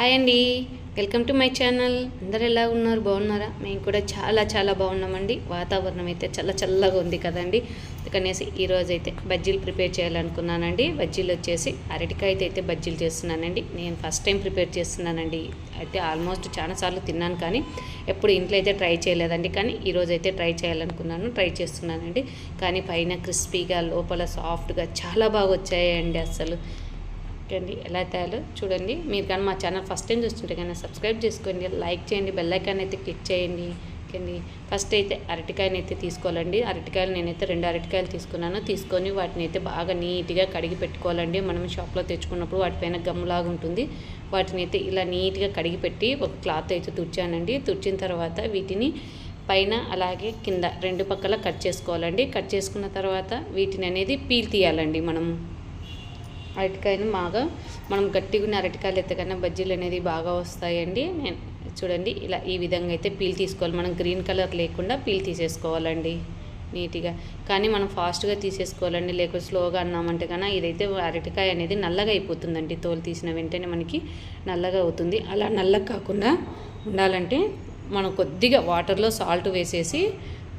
Hi అండి. Welcome to my channel. అందరు ఎలా ఉన్నారు? బాగున్నారా? మేము కూడా చాలా చాలా బాగున్నామండి. వాతావరణం అయితే చల్ల చల్లగా ఉంది కదండి. అందుకనేసి ఈరోజు అయితే బజ్జీలు ప్రిపేర్ చేయాలనుకున్నానండి. బజ్జీలు వచ్చేసి అరటికాయతో అయితే బజ్జీలు చేస్తున్నానండి. నేను ఫస్ట్ టైం ప్రిపేర్ చేస్తున్నానండి. అయితే ఆల్మోస్ట్ చాలాసార్లు తిన్నాను కానీ ఎప్పుడు ఇంట్లో అయితే ట్రై చేయలేదండి. కానీ ఈరోజు అయితే ట్రై చేయాలనుకున్నాను ట్రై చేస్తున్నానండి. కానీ పైన క్రిస్పీగా లోపల సాఫ్ట్గా చాలా బాగా వచ్చాయండి అసలు అండి ఎలా తయారు చూడండి. మీరు కానీ మా ఛానల్ ఫస్ట్ టైం చూస్తుంటే కానీ సబ్స్క్రైబ్ చేసుకోండి. లైక్ చేయండి. బెల్ ఐకాన్ అయితే క్లిక్ చేయండి. ఓకేండి. ఫస్ట్ అయితే అరటికాయని అయితే తీసుకోవాలండి. అరటికాయలు నేనైతే రెండు అరటికాయలు తీసుకున్నాను. తీసుకొని వాటిని అయితే బాగా నీట్గా కడిగి పెట్టుకోవాలండి. మనం షాప్లో తెచ్చుకున్నప్పుడు వాటిపైన గమ్ములాగా ఉంటుంది. వాటిని అయితే ఇలా నీట్గా కడిగి పెట్టి ఒక క్లాత్ అయితే తుడిచానండి. తుడిచిన తర్వాత వీటిని పైన అలాగే కింద రెండు పక్కల కట్ చేసుకోవాలండి. కట్ చేసుకున్న తర్వాత వీటిని అనేది పీల్ తీయాలండి మనం. అరటికాయని బాగా మనం గట్టిగా ఉన్న అరటికాయలు ఎత్తకన్నా బజ్జీలు అనేది బాగా వస్తాయండి. నేను చూడండి ఇలా ఈ విధంగా అయితే పీల్ తీసుకోవాలి. మనం గ్రీన్ కలర్ లేకుండా పీల్ తీసేసుకోవాలండి నీట్గా. కానీ మనం ఫాస్ట్గా తీసేసుకోవాలండి లేకపోతే స్లోగా అన్నామంటే కన్నా ఇదైతే అరటికాయ అనేది నల్లగా అయిపోతుందండి. తోలు తీసిన వెంటనే మనకి నల్లగా అవుతుంది. అలా నల్లగా కాకుండా ఉండాలంటే మనం కొద్దిగా వాటర్లో సాల్ట్ వేసేసి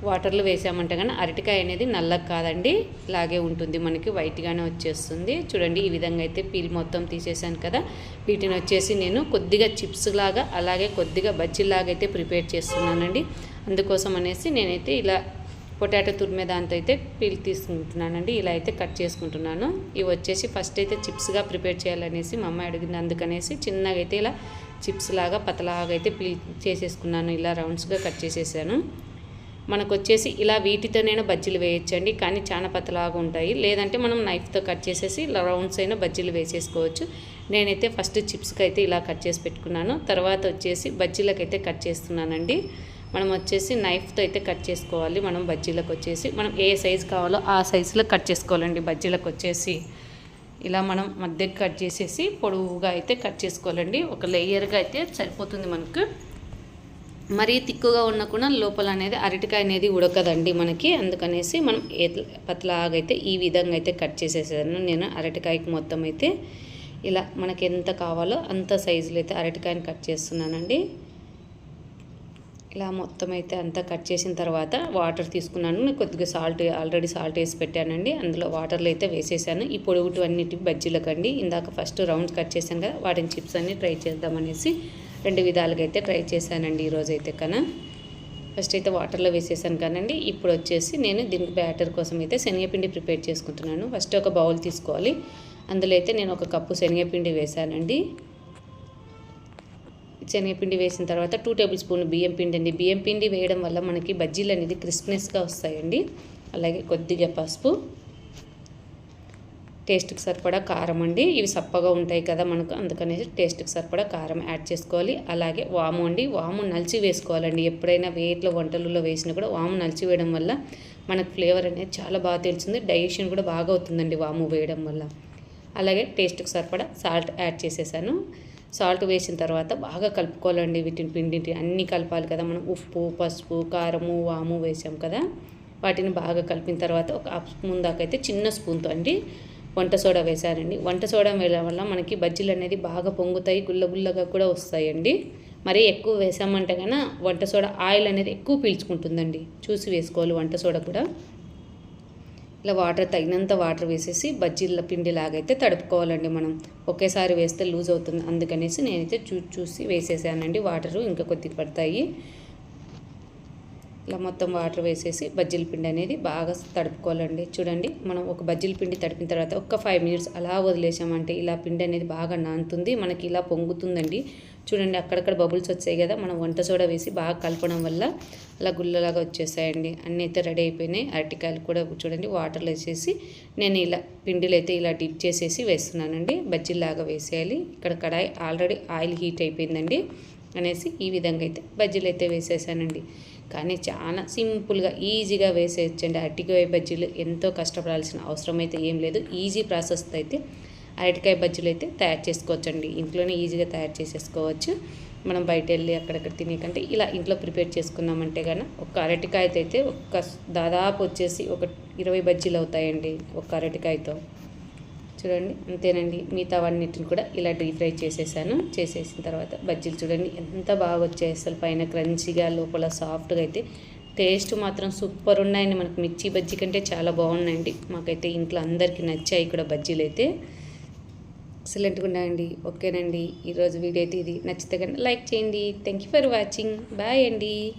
వాటర్లో వేసామంటే కానీ అరటికాయ అనేది నల్లగా కాదండి. ఇలాగే ఉంటుంది. మనకి వైట్గానే వచ్చేస్తుంది. చూడండి ఈ విధంగా అయితే పీల్ మొత్తం తీసేసాను కదా. వీటిని వచ్చేసి నేను కొద్దిగా చిప్స్ లాగా అలాగే కొద్దిగా బజ్జీలాగా అయితే ప్రిపేర్ చేస్తున్నానండి. అందుకోసం అనేసి నేనైతే ఇలా పొటాటో తురిమే దాంతో అయితే పీల్ తీసుకుంటున్నానండి. ఇలా అయితే కట్ చేసుకుంటున్నాను. ఇవి వచ్చేసి ఫస్ట్ అయితే చిప్స్గా ప్రిపేర్ చేయాలనేసి మా అమ్మాయి అడిగింది. అందుకనేసి చిన్నగా అయితే ఇలా చిప్స్ లాగా పతలాగా అయితే పీల్ చేసేసుకున్నాను. ఇలా రౌండ్స్గా కట్ చేసేసాను. మనకు వచ్చేసి ఇలా వీటితోనైనా బజ్జీలు వేయచ్చండి. కానీ చాలా ఉంటాయి. లేదంటే మనం నైఫ్తో కట్ చేసేసి ఇలా రౌండ్స్ అయినా బజ్జీలు వేసేసుకోవచ్చు. నేనైతే ఫస్ట్ చిప్స్కి అయితే ఇలా కట్ చేసి పెట్టుకున్నాను. తర్వాత వచ్చేసి బజ్జీలకు అయితే కట్ చేస్తున్నానండి. మనం వచ్చేసి నైఫ్తో అయితే కట్ చేసుకోవాలి. మనం బజ్జీలకు వచ్చేసి మనం ఏ సైజు కావాలో ఆ సైజులో కట్ చేసుకోవాలండి బజ్జీలకు వచ్చేసి ఇలా మనం మధ్యకి కట్ చేసేసి పొడవుగా అయితే కట్ చేసుకోవాలండి. ఒక లేయర్గా అయితే సరిపోతుంది మనకు. మరీ తిక్కుగా ఉన్న కూడా లోపల అనేది అరటికాయ అనేది ఉడకదండి మనకి. అందుకనేసి మనం ఏ పత్లాగైతే ఈ విధంగా అయితే కట్ చేసేసాను నేను అరటికాయకి మొత్తం అయితే ఇలా మనకి ఎంత కావాలో అంత సైజులో అయితే అరటికాయని కట్ చేస్తున్నానండి. ఇలా మొత్తం అయితే అంతా కట్ చేసిన తర్వాత వాటర్ తీసుకున్నాను. కొద్దిగా సాల్ట్ ఆల్రెడీ సాల్ట్ వేసి పెట్టానండి. అందులో వాటర్లో అయితే వేసేసాను. ఈ పొడుగుటు అన్నిటి బజ్జీలకండి. ఇందాక ఫస్ట్ రౌండ్స్ కట్ చేశాను కదా వాటిని చిప్స్ అన్ని ట్రై చేద్దామనేసి రెండు విధాలుగా అయితే ట్రై చేశానండి ఈరోజు అయితే కన్నా ఫస్ట్ అయితే వాటర్లో వేసేసాను కానండి. ఇప్పుడు వచ్చేసి నేను దీనికి బ్యాటర్ కోసం అయితే శనగపిండి ప్రిపేర్ చేసుకుంటున్నాను. ఫస్ట్ ఒక బౌల్ తీసుకోవాలి. అందులో అయితే నేను ఒక కప్పు శనగపిండి వేశానండి. శనగపిండి వేసిన తర్వాత టూ టేబుల్ స్పూన్ బియ్యం పిండి అండి. బియ్యం పిండి వేయడం వల్ల మనకి బజ్జీలు అనేది క్రిస్ప్నెస్గా వస్తాయండి. అలాగే కొద్దిగా పసుపు. టేస్ట్కి సరిపడా కారం అండి. ఇవి సప్పగా ఉంటాయి కదా మనకు అందుకనేసి టేస్ట్కి సరిపడా కారం యాడ్ చేసుకోవాలి. అలాగే వాము అండి వాము నలిచి వేసుకోవాలండి. ఎప్పుడైనా వేట్లో వంటలలో వేసినా కూడా వాము నలిచి వేయడం వల్ల మనకు ఫ్లేవర్ అనేది చాలా బాగా తెలుస్తుంది. డైజెషన్ కూడా బాగా అవుతుందండి వాము వేయడం వల్ల. అలాగే టేస్ట్కి సరిపడా సాల్ట్ యాడ్ చేసేసాను. సాల్ట్ వేసిన తర్వాత బాగా కలుపుకోవాలండి వీటిని పిండింటి అన్నీ కలపాలి కదా మనం. ఉప్పు పసుపు కారము వాము వేసాం కదా. వాటిని బాగా కలిపిన తర్వాత ఒక ముందాకైతే స్పూన్ చిన్న స్పూన్తో అండి వంట సోడా వేశారండి. వంట సోడా వేయడం వల్ల మనకి బజ్జీలు అనేది బాగా పొంగుతాయి గుల్లగుల్లగా కూడా వస్తాయండి. మరీ ఎక్కువ వేసామంటే కన్నా వంట సోడా ఆయిల్ అనేది ఎక్కువ పీల్చుకుంటుందండి. చూసి వేసుకోవాలి వంట సోడా కూడా. ఇలా వాటర్ తగినంత వాటర్ వేసేసి బజ్జీల పిండి లాగైతే తడుపుకోవాలండి మనం. ఒకేసారి వేస్తే లూజ్ అవుతుంది. అందుకనేసి నేనైతే చూ చూసి వేసేసానండి. వాటరు ఇంకా కొద్ది పడతాయి. ఇలా మొత్తం వాటర్ వేసేసి బజ్జీల పిండి అనేది బాగా తడుపుకోవాలండి. చూడండి మనం ఒక బజ్జీల పిండి తడిపిన తర్వాత ఒక ఫైవ్ మినిట్స్ అలా వదిలేసామంటే ఇలా పిండి అనేది బాగా నానుతుంది మనకి ఇలా పొంగుతుందండి. చూడండి అక్కడక్కడ బబుల్స్ వచ్చాయి కదా మనం వంట సోడా వేసి బాగా కలపడం వల్ల అలా గుల్లలాగా వచ్చేసాయండి. అన్నీ అయితే రెడీ అయిపోయినాయి. అరటికాయలు కూడా చూడండి వాటర్లో వేసేసి నేను ఇలా పిండిలు అయితే ఇలా డిప్ చేసేసి వేస్తున్నానండి. బజ్జీలాగా వేసేయాలి. ఇక్కడ కడాయి ఆల్రెడీ ఆయిల్ హీట్ అయిపోయిందండి అనేసి ఈ విధంగా అయితే బజ్జీలు అయితే వేసేసానండి. కానీ చాలా సింపుల్గా ఈజీగా వేసేయచ్చండి. అరటికాయ బజ్జీలు ఎంతో కష్టపడాల్సిన అవసరం అయితే ఏం లేదు. ఈజీ ప్రాసెస్ అయితే అరటికాయ బజ్జీలు అయితే తయారు చేసుకోవచ్చండి. ఇంట్లోనే ఈజీగా తయారు చేసేసుకోవచ్చు. మనం బయట వెళ్ళి అక్కడక్కడ తినేకంటే ఇలా ఇంట్లో ప్రిపేర్ చేసుకున్నామంటే కానీ ఒక అరటికాయతో అయితే ఒక దాదాపు వచ్చేసి ఒక ఇరవై బజ్జీలు అవుతాయండి ఒక అరటికాయతో. చూడండి అంతేనండి. మిగతావన్నిటిని కూడా ఇలా డీప్ ఫ్రై చేసేసాను. చేసేసిన తర్వాత బజ్జీలు చూడండి ఎంత బాగా వచ్చాయి అసలు. పైన క్రంచిగా లోపల సాఫ్ట్గా అయితే టేస్ట్ మాత్రం సూపర్ ఉన్నాయండి. మనకు మిర్చి బజ్జీ కంటే చాలా బాగున్నాయండి. మాకైతే ఇంట్లో అందరికీ నచ్చాయి ఇక్కడ బజ్జీలు అయితే. ఎక్సలెంట్గా ఉన్నాయండి. ఓకేనండి. ఈరోజు వీడియో అయితే ఇది. నచ్చితే కనుక లైక్ చేయండి. Thank you for watching. Bye అండి.